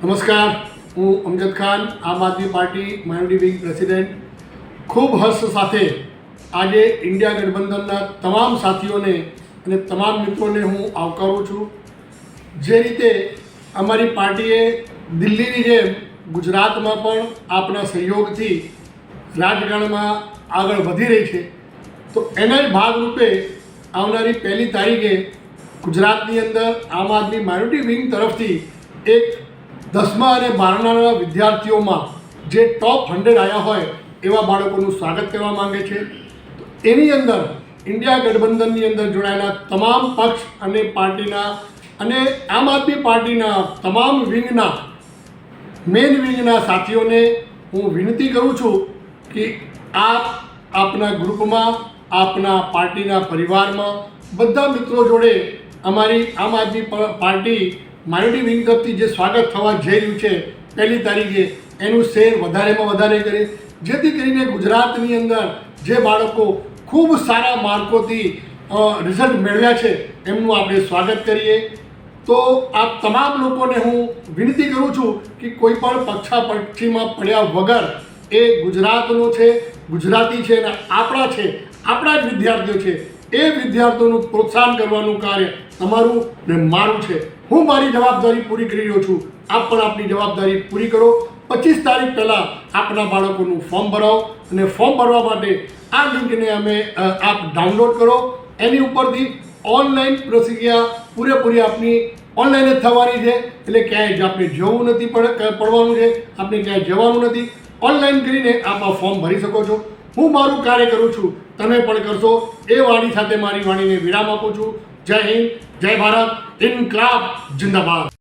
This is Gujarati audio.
નમસ્કાર, હું Amjad Khan, Aam Aadmi party minority wing president. ખૂબ હર્ષ સાથે આજે ઇન્ડિયા ગઠબંધનના તમામ સાથીઓને અને તમામ મિત્રોને હું આવકારું છું. જે રીતે અમારી પાર્ટીએ દિલ્હીની જેમ ગુજરાતમાં પણ આપના સહયોગથી રાજકારણમાં આગળ વધી રહી છે, તો એના જ ભાગરૂપે આવનારી પહેલી તારીખે ગુજરાતની અંદર આમ આદમી માયોરિટી વિંગ તરફથી એક દસમા અને બારમાના વિદ્યાર્થીઓમાં જે ટોપ હંડ્રેડ આવ્યા હોય એવા બાળકોનું સ્વાગત કરવા માંગે છે. તો એની અંદર ઇન્ડિયા ગઠબંધનની અંદર જોડાયેલા તમામ પક્ષ અને પાર્ટીના અને આમ આદમી પાર્ટીના તમામ વિંગના મેન વિંગના સાથીઓને હું વિનંતી કરું છું કે આપ આપના ગ્રુપમાં, આપના પાર્ટીના પરિવારમાં બધા મિત્રો જોડે અમારી આમ આદમી પાર્ટી માઇનોરિટી વિન તરફથી જે સ્વાગત થવા જઈ રહ્યું છે પહેલી તારીખે, એનું શેર વધારેમાં વધારે કરે. જેથી કરીને ગુજરાતની અંદર જે બાળકો ખૂબ સારા માર્કોથી રિઝલ્ટ મેળવ્યા છે, એમનું આપણે સ્વાગત કરીએ. તો આ તમામ લોકોને હું વિનંતી કરું છું કે કોઈ પણ પક્ષા પક્ષીમાં પડ્યા વગર એ ગુજરાતનો છે, ગુજરાતી છે અને આપણા છે, આપણા જ વિદ્યાર્થીઓ છે, એ વિદ્યાર્થીઓનું પ્રોત્સાહન કરવાનું કાર્ય તમારું ને મારું છે. હું મારી જવાબદારી પૂરી કરી રહ્યો છું. આપ પણ આપની જવાબદારી પૂરી કરો. પચીસ તારીખ પહેલાં આપના બાળકોનું ફોર્મ ભરાવો અને ફોર્મ ભરવા માટે આ લિંકને અમે આપ ડાઉનલોડ કરો. એની ઉપરથી ઓનલાઈન પ્રક્રિયા પૂરેપૂરી આપની ઓનલાઈન જ થવાની છે. એટલે ક્યાંય જ આપણે જવું નથી પડ પડવાનું છે. આપણે ક્યાંય જવાનું નથી. ઓનલાઈન કરીને આપ આ ફોર્મ ભરી શકો છો. હું મારું કાર્ય કરું છું. તમે પણ કરશો. એ વાણી સાથે મારી વાણીને વિરામ આપું છું. જય હિન્દ જય ભારત ઇન્કલાબ જિંદાબાદ.